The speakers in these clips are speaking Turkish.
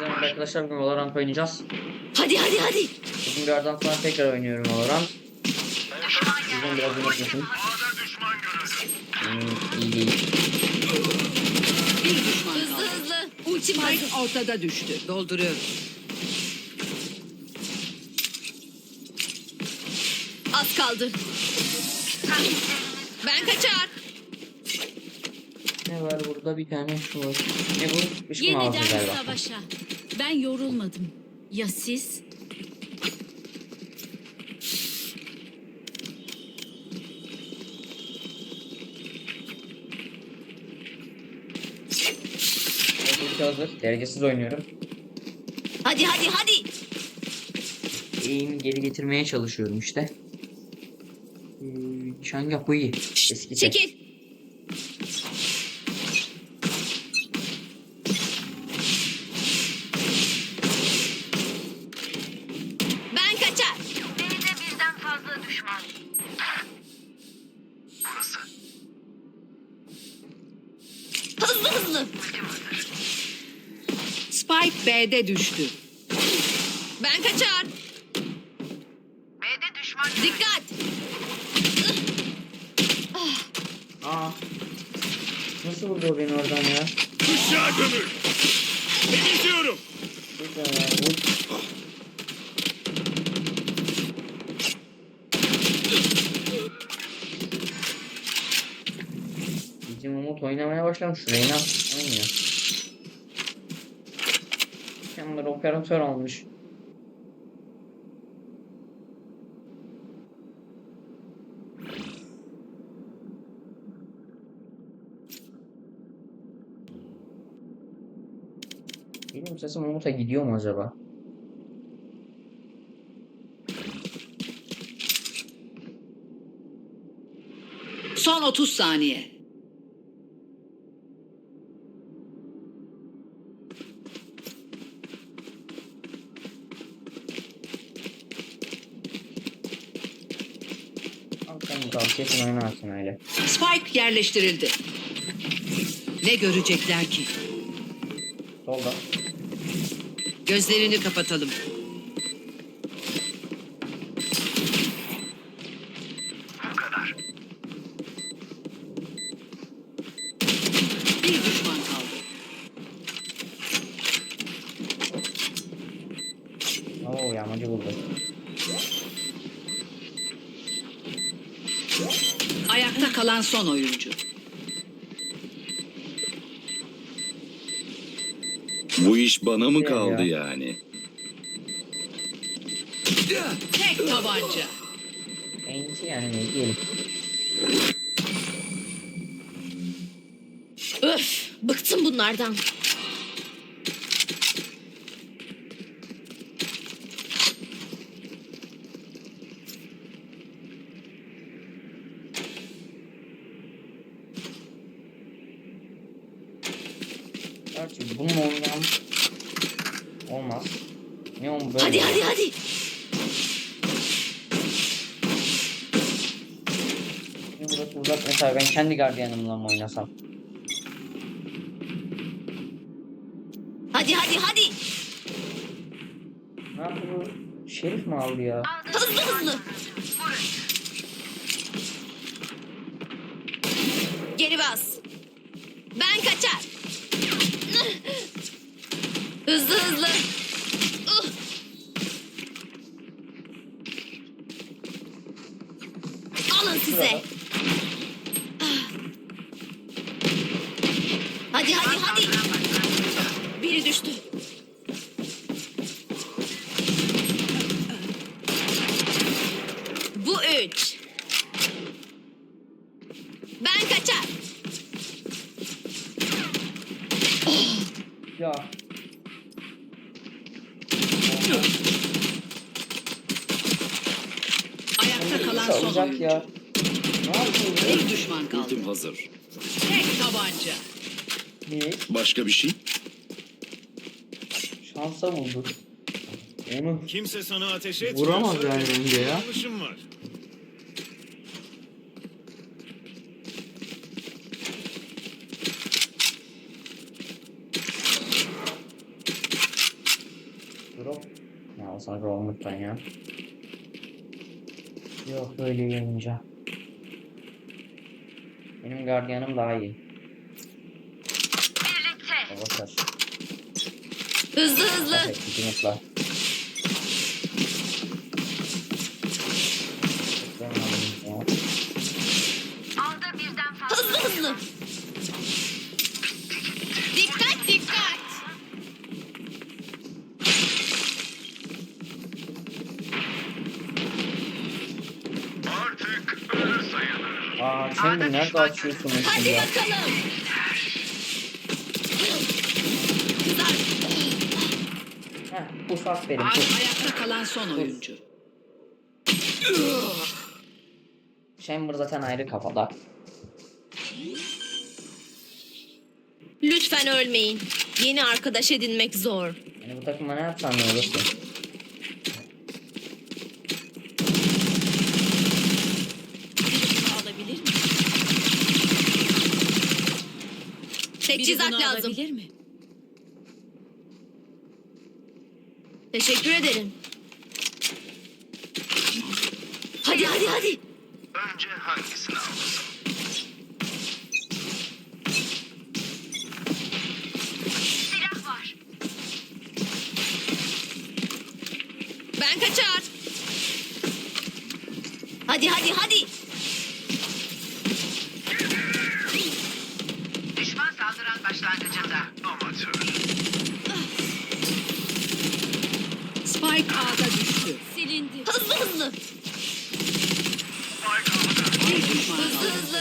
Merhaba arkadaşlar bugün Valorant oynayacağız. Hadi hadi hadi. Bugün bir aradan sonra tekrar oynuyorum Valorant. Yüzden biraz unutmuşum. Hmm, iyi değil. Bir düşman Hızlı kaldı. hızlı. Ultim hazır. Spike ortada düştü. Dolduruyorum. Az kaldı. Ben kaçar. Ne var burada bir tane şu var. Ne bu? Mağazası Yeniden galiba. savaşa. Ben yorulmadım. Ya siz? Ulti hazır. Derecesiz oynuyorum. Hadi hadi hadi. Eğimi geri getirmeye çalışıyorum işte. Bu iyi. Eski. Çekil. B'de düştü. Ben kaçar. B'de düşman Dikkat. Aa. Nasıl vurdu o beni oradan ya? Aşağı gömül. Temizliyorum. Güzel ya. Vur. Bizim Umut oynamaya başlamış. Reyna oynuyor. Hem de operatör olmuş. Benim sesim Umut'a gidiyor mu acaba? Son 30 saniye. Tavsiyesin oynarsın öyle. Spike yerleştirildi. Ne görecekler ki? Solda. Gözlerini kapatalım. Bir düşman kaldı. Oo yağmacı buldu. Ayakta kalan son oyuncu. Bu iş bana mı kaldı ya. yani? Tek tabanca. Enti yani ne diyelim. Öf. Bıktım bunlardan. Olmaz. Ne on böyle? Hadi hadi hadi. Burası uzak mesela ben kendi gardiyanımla mı oynasam? Hadi hadi hadi. Ne bu? Şerif mi aldı ya? Hızlı hızlı. Geri bas. Ben kaçar. Hızlı hızlı. Uh. Alın size. Hadi hadi hadi. Biri düştü. Bu üç. Ben kaçar. Ya. Ayakta kalan son Olacak oyuncu. ya. Ne yapıyor bu? Bir düşman kaldı. Ultim hazır. Tek tabanca. Ne? Başka bir şey? Şansa buldu. Onu Kimse sana ateş etmiyor. Vuramaz yani bence ya. yanlışım var. Roamluktan ya. Yok böyle yiyince. Benim gardiyanım daha iyi. Birlikte. Hızlı hızlı. Evet, iki mutlar. Ya. Alda birden fazla. Hızlı hızlı. Aa Chamber nerede açıyorsun Hadi ya? bakalım. Heh, pus aferin Ay- pus. ayakta kalan son oyuncu. Chamber zaten ayrı kafada. Lütfen ölmeyin. Yeni arkadaş edinmek zor. Yani bu takıma ne yapsan ne olur ki? Bunu alabilir mi? Biri Teçhizat bunu lazım. alabilir mi? Teşekkür ederim. Hadi hadi hadi. Önce hangisini alalım? Silah var. Ben kaçar. Hadi hadi hadi. Başlangıcında. Amatör. Spike A'da düştü. Silindi. Hızlı hızlı. Bir düşman Hızlı kaldı. hızlı.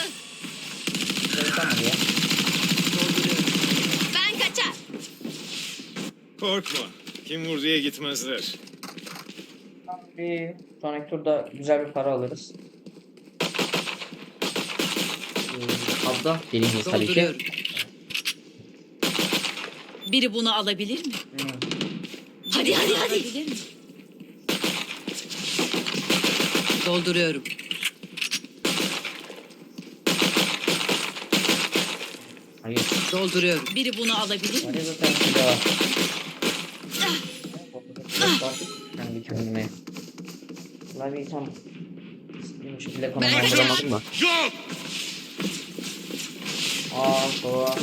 Ben kaçar. Korkma. Kim vurduya gitmezler. Bir sonraki turda güzel bir para alırız. Abda dediğimiz tabii ki. Dolduruyorum. Biri bunu alabilir mi? Hmm. Hadi hadi hadi. Alabilir mi? Dolduruyorum. Hayır. Dolduruyorum. Biri bunu alabilir mi? Hadi zaten silah. Ben bir kendime. Klavyeyi tam istediğim şekilde konumlandıramadım da. Aa sola.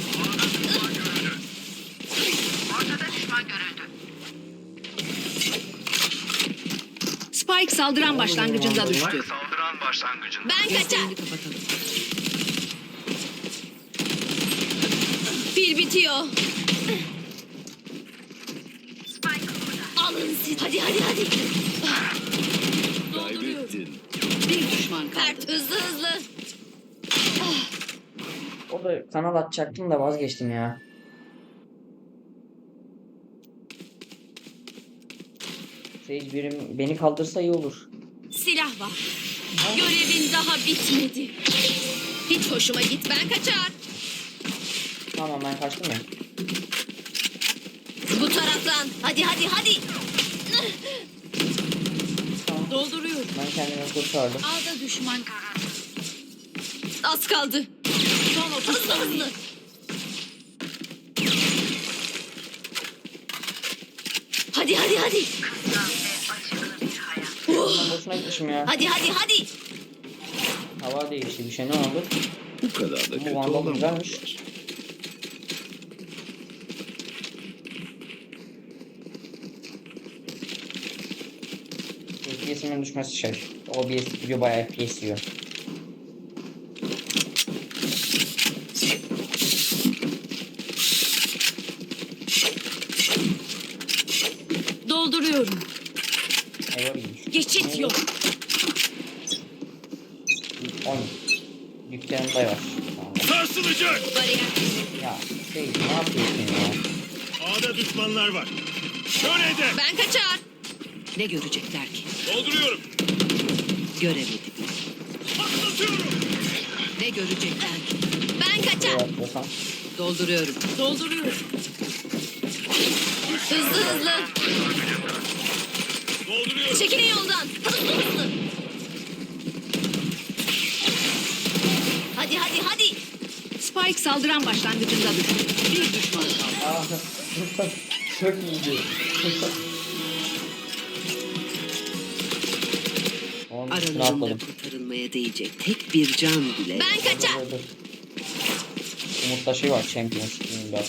Düşman görüldü. Spike saldıran başlangıcında düştü. Saldıran başlangıcında. Ben kaçar. Kapatalım. Pil bitiyor. Spike burada. Alın siz. Hadi hadi hadi. Kaybettin. Bir düşman kaldı. Mert hızlı hızlı. O da kanal açacaktım da vazgeçtim ya. Sage birim beni kaldırsa iyi olur. Silah var. Görevin daha bitmedi. Hiç hoşuma git. Ben kaçar. Tamam ben kaçtım ya. Bu taraftan. Hadi hadi hadi. Dolduruyorum. Ben kendimi kurtardım. A'da düşman. Az kaldı. Son 30 Hızlı saniye. hızlı. Hadi hadi hadi. Ben boşuna gitmişim ya. Hadi hadi hadi. Hava değişti bir şey ne oldu? Bu kadar da Bu kötü Vandal olamaz. güzelmiş. FPS'imin düşmesi şey. OBS video bayağı FPS yiyor. Dolduruyorum. Geçit yok. 10. Dükkanımda var. Tamam. Sarsılacak. Ya şey ne yapıyorsun ya? A'da düşmanlar var. Şöyle de. Ben kaçar. Ne görecekler ki? Dolduruyorum. Göremedim. Patlatıyorum. Ne görecekler ki? Ben kaçar. Dolduruyorum. Dolduruyorum. Hızlı hızlı. Dolduruyorum. Çekilin yoldan. Hızlı hızlı. Hadi hadi hadi. Spike saldıran başlangıcında. Bir düşman kaldı. Ah, çok iyiydi. Aralarında kurtarılmaya değecek tek bir can bile. Ben kaçar. Umut'ta şey var Champions League'de.